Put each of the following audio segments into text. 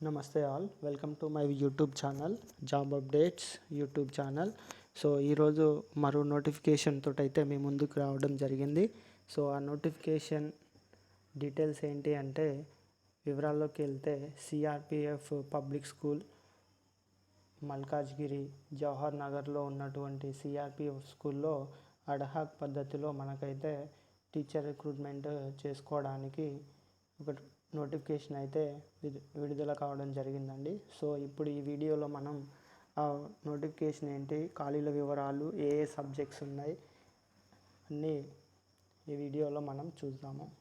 నమస్తే all. Welcome to my YouTube channel job updates YouTube channel so ఈరోజు మరో notification అయితే మీ ముందుకు రావడం జరిగింది. సో ఆ నోటిఫికేషన్ డీటెయిల్స్ ఏంటి అంటే వివరాల్లోకి వెళ్తే CRPF public school Malkajgiri Jawahar నగర్లో ఉన్నటువంటి సిఆర్పిఎఫ్ స్కూల్లో అడహాక్ పద్ధతిలో మనకైతే టీచర్ రిక్రూట్మెంట్ చేసుకోవడానికి ఒక నోటిఫికేషన్ అయితే విడు- విడుదల కావడం జరిగిందండి. సో ఇప్పుడు ఈ వీడియోలో మనం ఆ నోటిఫికేషన్ ఏంటి ఖాళీల వివరాలు ఏ ఏ సబ్జెక్ట్స్ ఉన్నాయి అన్నీ ఈ వీడియోలో మనం చూద్దాము.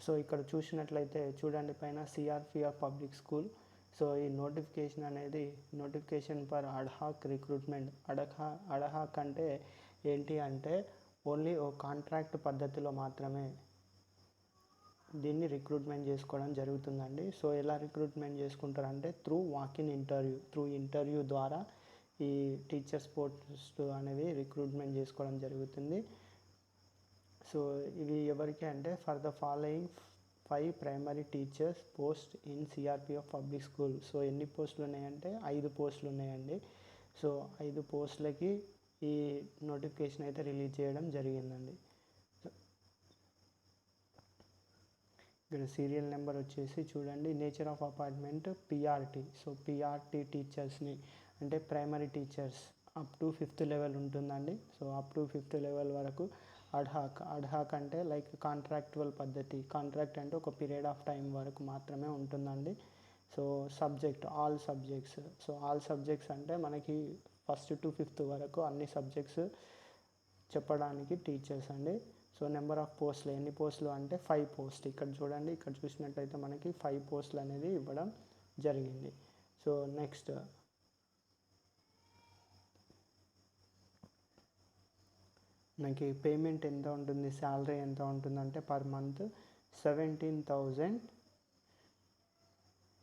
సో ఇక్కడ చూసినట్లయితే చూడండి పైన సిఆర్పిఎఫ్ పబ్లిక్ స్కూల్ సో ఈ నోటిఫికేషన్ అనేది notification for ad hoc recruitment. అడహా ad hoc అంటే ఏంటి అంటే ఓన్లీ ఓ కాంట్రాక్ట్ పద్ధతిలో మాత్రమే దీన్ని రిక్రూట్మెంట్ చేసుకోవడం జరుగుతుందండి. సో ఎలా recruitment చేసుకుంటారంటే through walk in interview through interview ద్వారా ఈ టీచర్స్ పోస్ట్ అనేవి రిక్రూట్మెంట్ చేసుకోవడం జరుగుతుంది. సో ఇవి ఎవరికి అంటే for the following five primary teachers post in CRPF public school so ఎన్ని పోస్టులు ఉన్నాయంటే ఐదు పోస్టులు ఉన్నాయండి. సో ఐదు పోస్టులకి ఈ నోటిఫికేషన్ అయితే రిలీజ్ చేయడం జరిగిందండి. ఇక్కడ సీరియల్ నెంబర్ వచ్చేసి చూడండి nature of appointment PRT so PRT టీచర్స్ని అంటే primary teachers up to fifth level ఉంటుందండి. So up to fifth level వరకు అడ్హాక్ అడ్హాక్ అంటే లైక్ కాంట్రాక్చువల్ పద్ధతి. కాంట్రాక్ట్ అంటే ఒక పీరియడ్ ఆఫ్ టైం వరకు మాత్రమే ఉంటుందండి. So subject all subjects so all subjects అంటే మనకి ఫస్ట్ టు ఫిఫ్త్ వరకు అన్ని సబ్జెక్ట్స్ చెప్పడానికి టీచర్స్ అండి. సో నెంబర్ ఆఫ్ పోస్టులు ఎన్ని పోస్టులు అంటే ఫైవ్ పోస్ట్. ఇక్కడ చూడండి ఇక్కడ చూసినట్టయితే మనకి ఫైవ్ పోస్టులు అనేది ఇవ్వడం జరిగింది. So next. మనకి పేమెంట్ ఎంత ఉంటుంది శాలరీ ఎంత ఉంటుందంటే per month seventeen thousand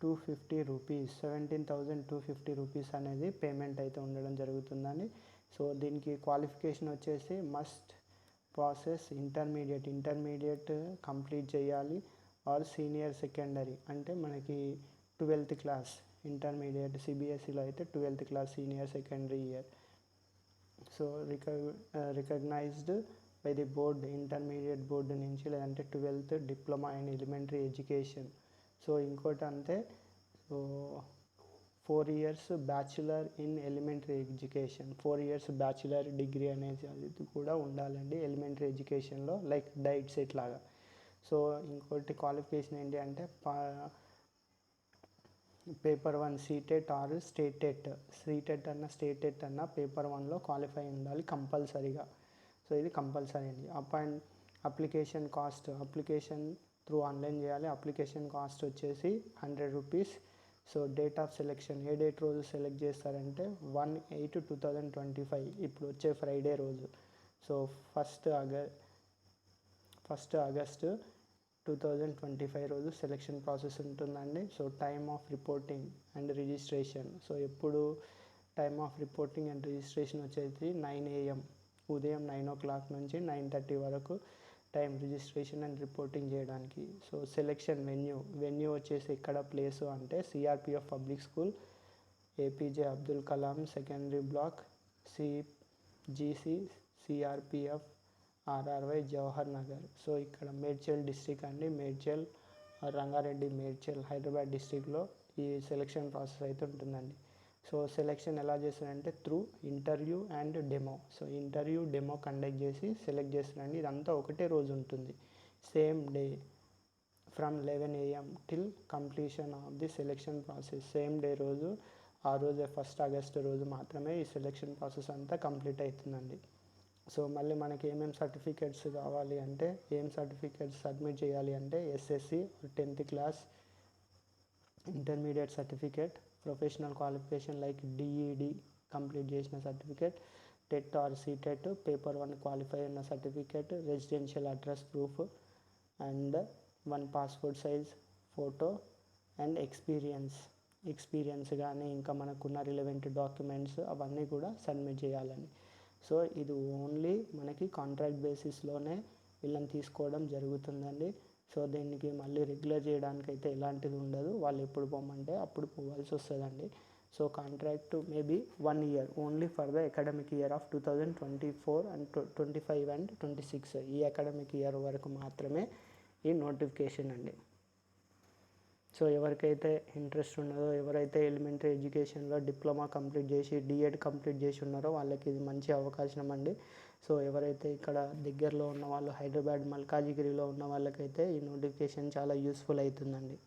two fifty rupees. Seventeen thousand two fifty rupees అనేది పేమెంట్ అయితే ఉండడం జరుగుతుందండి. సో దీనికి క్వాలిఫికేషన్ వచ్చేసి must process intermediate intermediate complete చేయాలి. ఆర్ సీనియర్ సెకండరీ అంటే మనకి ట్వెల్త్ క్లాస్ ఇంటర్మీడియట్ సిబిఎస్ఈలో అయితే twelfth class senior secondary year. So రిక recognised by the board intermediate board నుంచి లేదంటే twelfth diploma in elementary education. So ఇంకోటి అంతే so four years bachelor in elementary education four years bachelor degree అనేది కూడా ఉండాలండి elementary ఎడ్యుకేషన్లో లైక్ డైట్ సెట్ లాగా. So ఇంకోటి క్వాలిఫికేషన్ ఏంటి అంటే paper one CTET or STET CTET అన్న స్టేటెట్ అన్న పేపర్ వన్లో క్వాలిఫై ఉండాలి కంపల్సరీగా. సో ఇది కంపల్సరీ అండి. Appoint application cost application through online చేయాలి. అప్లికేషన్ కాస్ట్ వచ్చేసి hundred rupees so date of selection A date రోజు సెలెక్ట్ చేస్తారంటే one eight two thousand twenty five ఇప్పుడు వచ్చే ఫ్రైడే రోజు. సో ఫస్ట్ ఆగ first August two thousand twenty five రోజు selection process ఉంటుందండి. So time of reporting and registration so ఎప్పుడు time of reporting and registration వచ్చేసి నైన్ ఏఎం ఉదయం nine o'clock నుంచి నైన్ థర్టీ వరకు టైం రిజిస్ట్రేషన్ అండ్ రిపోర్టింగ్ చేయడానికి. So selection venue venue వచ్చేసి ఎక్కడ ప్లేస్ అంటే CRPF public school APJ Abdul Kalam secondary block C GC CRPF RRY Jawahar Nagar so ఇక్కడ Medchal district అండి. మేడ్చల్ రంగారెడ్డి మేడ్చల్ హైదరాబాద్ డిస్టిక్లో ఈ సెలెక్షన్ ప్రాసెస్ అయితే ఉంటుందండి. సో సెలెక్షన్ ఎలా చేస్తారంటే through interview and demo so interview demo conduct చేసి సెలెక్ట్ చేస్తారండి. ఇదంతా ఒకటే రోజు ఉంటుంది. Same day from eleven AM till completion of the selection process same day రోజు ఆ రోజే ఫస్ట్ ఆగస్ట్ రోజు మాత్రమే ఈ సెలెక్షన్ ప్రాసెస్ అంతా కంప్లీట్ అవుతుందండి. సో మళ్ళీ మనకి ఏమేమి సర్టిఫికేట్స్ కావాలి అంటే ఏం సర్టిఫికేట్స్ సబ్మిట్ చేయాలి అంటే SSC tenth class intermediate certificate professional qualification like DEd complete చేసిన certificate TET or CTET paper one qualify ఉన్న certificate residential address proof and one passport size photo and experience experience కానీ ఇంకా మనకున్న relevant documents అవన్నీ కూడా submit చేయాలని. So ఇది only మనకి కాంట్రాక్ట్ బేసిస్లోనే వీళ్ళని తీసుకోవడం జరుగుతుందండి. సో దీనికి మళ్ళీ రెగ్యులర్ చేయడానికి అయితే ఎలాంటిది ఉండదు. వాళ్ళు ఎప్పుడు పోమంటే అప్పుడు పోవాల్సి వస్తుందండి. So contract maybe one year only for the academic year of two thousand twenty four and twenty five and twenty six ఈ అకాడమిక్ ఇయర్ వరకు మాత్రమే ఈ నోటిఫికేషన్ అండి. సో ఎవరికైతే ఇంట్రెస్ట్ ఉన్నదో ఎవరైతే ఎలిమెంటరీ ఎడ్యుకేషన్లో డిప్లొమా కంప్లీట్ చేసి డిఎడ్ కంప్లీట్ చేసి ఉన్నారో వాళ్ళకి ఇది మంచి అవకాశం అండి. సో ఎవరైతే ఇక్కడ దగ్గరలో ఉన్న వాళ్ళు హైదరాబాద్ మల్కాజిగిరిలో ఉన్న వాళ్ళకైతే ఈ నోటిఫికేషన్ చాలా యూస్ఫుల్ అవుతుందండి.